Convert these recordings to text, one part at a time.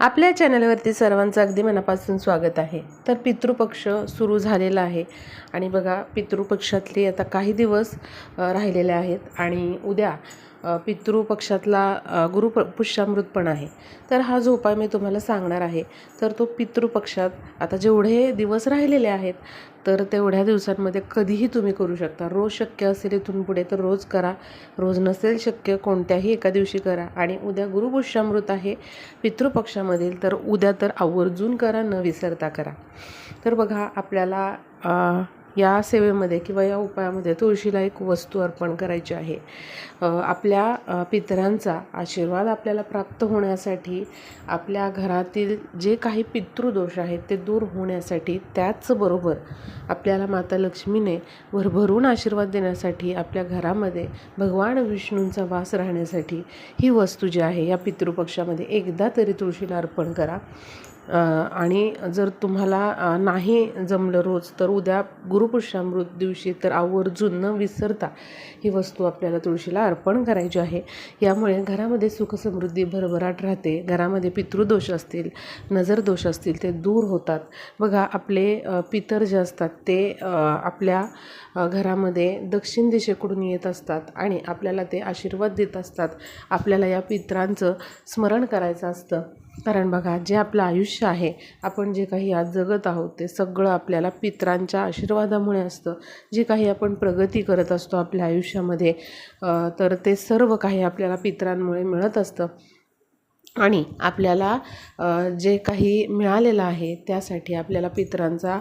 आपल्या चॅनलवरती सर्वांचं अगदी मनापासून स्वागत आहे. तर पितृपक्ष सुरू झालेला आहे. आणि बघा पितृपक्षातले आता काही दिवस राहिलेले आहेत. आणि उद्या पितृपक्षातला गुरु प- पुष्यामृत पण आहे. तर हा जो उपाय मी तुम्हाला सांगणार आहे तर तो पितृपक्षात आता जेवढे दिवस राहिलेले आहेत तर तेवढ्या दिवसांमध्ये कधीही तुम्ही करू शकता. रोज शक्य असेल इथून पुढे तर रोज करा. रोज नसेल शक्य कोणत्याही एका दिवशी करा. आणि उद्या गुरुपुष्यामृत आहे पितृपक्षामधील तर उद्या तर आवर्जून करा न विसरता करा. तर बघा आपल्याला या सेवेमध्ये किंवा या उपायामध्ये तुळशीला एक वस्तू अर्पण करायची आहे. आपल्या पितरांचा आशीर्वाद आपल्याला प्राप्त होण्यासाठी आपल्या घरातील जे काही पितृदोष आहेत ते दूर होण्यासाठी त्याचबरोबर आपल्याला माता लक्ष्मीने भरभरून आशीर्वाद देण्यासाठी आपल्या घरामध्ये भगवान विष्णूंचा वास राहण्यासाठी ही वस्तू जी आहे या पितृपक्षामध्ये एकदा तरी तुळशीला अर्पण करा. आणि जर तुम्हाला नाही जमलं रोज तर उद्या गुरुपुष्यामृत दिवशी तर आवर्जून न विसरता ही वस्तू आपल्याला तुळशीला अर्पण करायची आहे. यामुळे घरामध्ये सुखसमृद्धी भरभराट राहते. घरामध्ये पितृदोष असतील नजरदोष असतील ते दूर होतात. बघा आपले पितर जे असतात ते आपल्या घरामध्ये दक्षिण दिशेकडून येत असतात आणि आपल्याला ते आशीर्वाद देत असतात. आपल्याला या पितरांचं स्मरण करायचं असतं. कारण बघा जे आपलं आयुष्य आहे आपण जे काही आज जगत आहोत ते सगळं आपल्याला पितरांच्या आशीर्वादामुळे असतं. जे काही आपण प्रगती करत असतो आपल्या आयुष्यामध्ये तर ते सर्व काही आपल्याला पितरांमुळे मिळत असतं. आणि आपल्याला जे काही मिळालेलं आहे त्यासाठी आपल्याला पितरांचा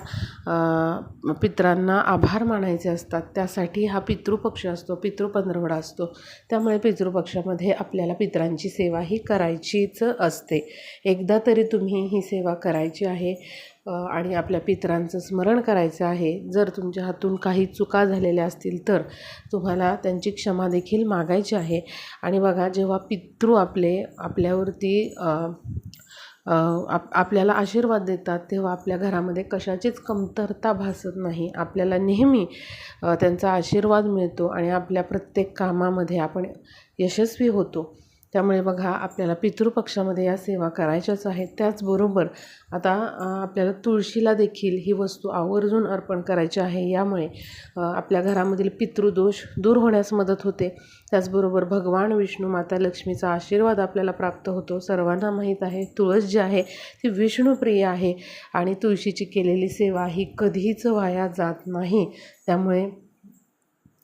पितरांना आभार मानायचे असतात. त्यासाठी हा पितृपक्ष असतो पितृपंधरवडा असतो. त्यामुळे पितृपक्षामध्ये आपल्याला पितरांची सेवा ही करायचीच असते. एकदा तरी तुम्ही ही सेवा करायची आहे. आणि आपल्या पितरांचं स्मरण करायचं आहे. जर तुमच्या हातून काही चुका झालेल्या असतील तर तुम्हाला त्यांची क्षमा देखील मागायची आहे. आणि बघा जेव्हा पितृ आपले आपल्यावरती आप आपल्याला आशीर्वाद देतात तेव्हा आपल्या घरामध्ये कशाचीच कमतरता भासत नाही. आपल्याला नेहमी त्यांचा आशीर्वाद मिळतो आणि आपल्या प्रत्येक कामामध्ये आपण यशस्वी होतो. त्यामुळे बघा आपल्याला पितृपक्षामध्ये या सेवा करायच्याच आहेत. त्याचबरोबर आता आपल्याला तुळशीला देखील ही वस्तू आवर्जून अर्पण करायची आहे. यामुळे आपल्या घरामधील पितृदोष दूर होण्यास मदत होते. त्याचबरोबर भगवान विष्णू माता लक्ष्मीचा आशीर्वाद आपल्याला प्राप्त होतो. सर्वांना माहीत आहे तुळस जी आहे ती विष्णुप्रिय आहे. आणि तुळशीची केलेली सेवा ही कधीच वाया जात नाही. त्यामुळे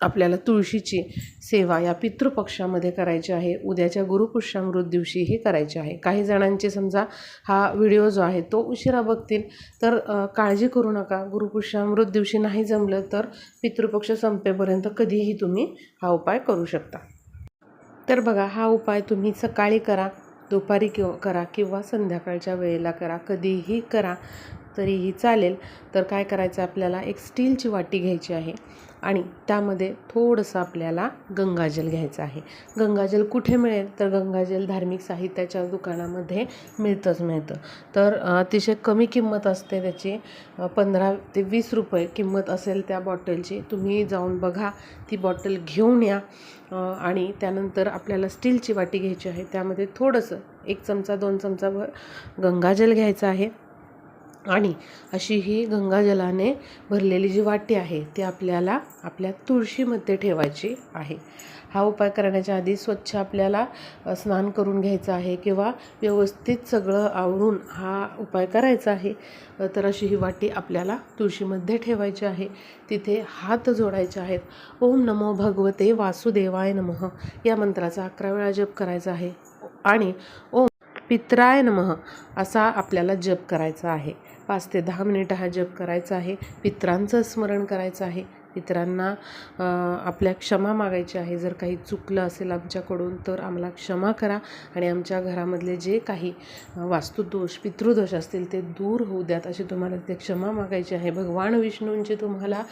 आपल्याला तुळशीची सेवा या पितृपक्षामध्ये करायची आहे. उद्याच्या गुरुपुष्यामृत दिवशीही करायची आहे. काही जणांचे समजा हा व्हिडिओ जो आहे तो उशिरा बघतील. तर काळजी करू नका. गुरुपुष्यामृत दिवशी नाही जमलं तर पितृपक्ष संपेपर्यंत कधीही तुम्ही हा उपाय करू शकता. तर बघा हा उपाय तुम्ही सकाळी करा दुपारी किंवा करा किंवा संध्याकाळच्या वेळेला करा. कधीही करा तरीही चालेल. तर काय करायचं? आपल्याला एक स्टीलची वाटी घ्यायची आहे. आणि त्यामध्ये थोडंसं आपल्याला गंगाजल घ्यायचं आहे. गंगाजल कुठे मिळेल? तर गंगाजल धार्मिक साहित्याच्या दुकानामध्ये मिळतंच मिळतं. तर अतिशय कमी किंमत असते त्याची. पंधरा ते वीस रुपये किंमत असेल त्या बॉटलची. तुम्ही जाऊन बघा ती बॉटल घेऊन या. आणि त्यानंतर आपल्याला स्टीलची वाटी घ्यायची आहे. त्यामध्ये थोडंसं एक चमचा दोन चमचा भर गंगाजल घ्यायचं आहे. आणि अशी ही गंगाजलाने भरलेली जी वाटी आहे ती आपल्याला आपल्या तुळशीमध्ये ठेवायची आहे. हा उपाय करण्याच्या आधी स्वच्छ आपल्याला स्नान करून घ्यायचं आहे किंवा व्यवस्थित सगळं आवरून हा उपाय करायचा आहे तर अशी ही वाटी आपल्याला तुळशीमध्ये ठेवायची आहे. तिथे हात जोडायचे आहेत. ओम नमो भगवते वासुदेवाय नमः. या मंत्राचा अकरा वेळा जप करायचा आहे. आणि ओम पित्राय नमः असा आपल्याला जप करायचा आहे. पाच ते दहा मिनिटं हा जप करायचा आहे. पित्रांचं स्मरण करायचं आहे. इतरांना आपल्या क्षमा मागायची आहे. जर काही चुकलं असेल आमच्याकडून तर आम्हाला क्षमा करा आणि आमच्या घरामधले जे काही वास्तुदोष पितृदोष असतील ते दूर होऊ द्यात अशी तुम्हाला ते क्षमा मागायची आहे. भगवान विष्णूंची तुम्हाला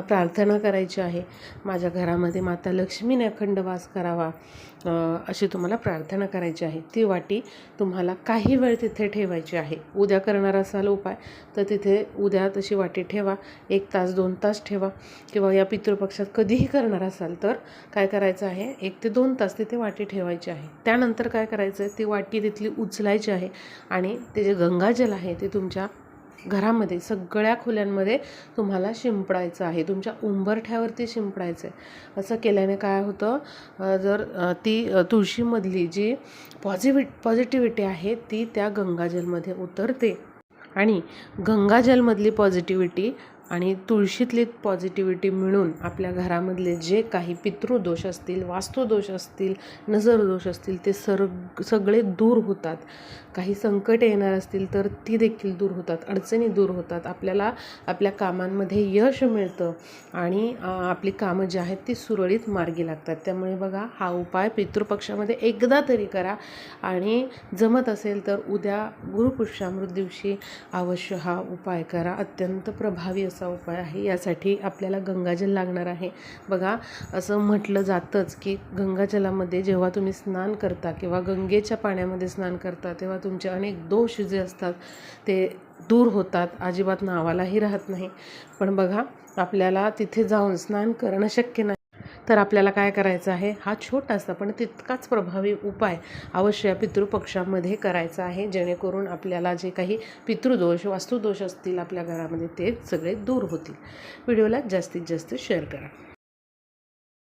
प्रार्थना करायची आहे. माझ्या घरामध्ये माता लक्ष्मीने अखंड वास करावा अशी तुम्हाला प्रार्थना करायची आहे. ती वाटी तुम्हाला काही वेळ तिथे ठेवायची आहे. उद्या करणार असाल उपाय तर तिथे उद्या तशी वाटी ठेवा. एक तास दोन तास ठेवा. किंवा या पितृपक्षात कधीही करणार असाल तर काय करायचं आहे? एक ते दोन तास तिथे वाटी ठेवायची आहे. त्यानंतर काय करायचं आहे ती वाटी तिथली उचलायची आहे आणि ते जे गंगाजल आहे ते तुमच्या घरामध्ये सगळ्या खोल्यांमध्ये तुम्हाला शिंपडायचं आहे. तुमच्या उंबरठ्यावरती शिंपडायचं आहे असं केल्याने काय होतं? जर ती तुळशीमधली जी पॉझिवि पॉझिटिव्हिटी आहे ती त्या गंगाजलमध्ये उतरते. आणि गंगाजलमधली पॉझिटिव्हिटी आणि तुळशीतली पॉझिटिव्हिटी मिळून आपल्या घरामधले जे काही पितृदोष असतील वास्तुदोष असतील नजरदोष असतील ते सर्ग सगळे दूर होतात. काही संकट येणार असतील तर ती देखील दूर होतात. अडचणी दूर होतात. आपल्याला आपल्या कामांमध्ये यश मिळतं आणि आपली कामं जी आहेत ती सुरळीत मार्गी लागतात. त्यामुळे बघा हा उपाय पितृपक्षामध्ये एकदा तरी करा आणि जमत असेल तर उद्या गुरुपुष्यामृत दिवशी अवश्य हा उपाय करा. अत्यंत प्रभावी असतो. असा उपाय आहे. यासाठी आपल्याला गंगाजल लागणार आहे. बघा असं म्हटलं जातंच की गंगाजलामध्ये जेव्हा तुम्ही स्नान करता किंवा गंगेच्या पाण्यामध्ये स्नान करता तेव्हा तुमचे अनेक दोष जे असतात ते दूर होतात. अजिबात नावालाही राहत नाही. पण बघा आपल्याला तिथे जाऊन स्नान करणं शक्य नाही. तर आपल्याला काय करायचं आहे? हा छोटासा पण तितकाच प्रभावी उपाय अवश्य या पितृपक्षामध्ये करायचा आहे जेणेकरून आपल्याला जे काही पितृदोष वास्तुदोष असतील आपल्या घरामध्ये ते सगळे दूर होतील. व्हिडिओला जास्तीत जास्त शेअर करा.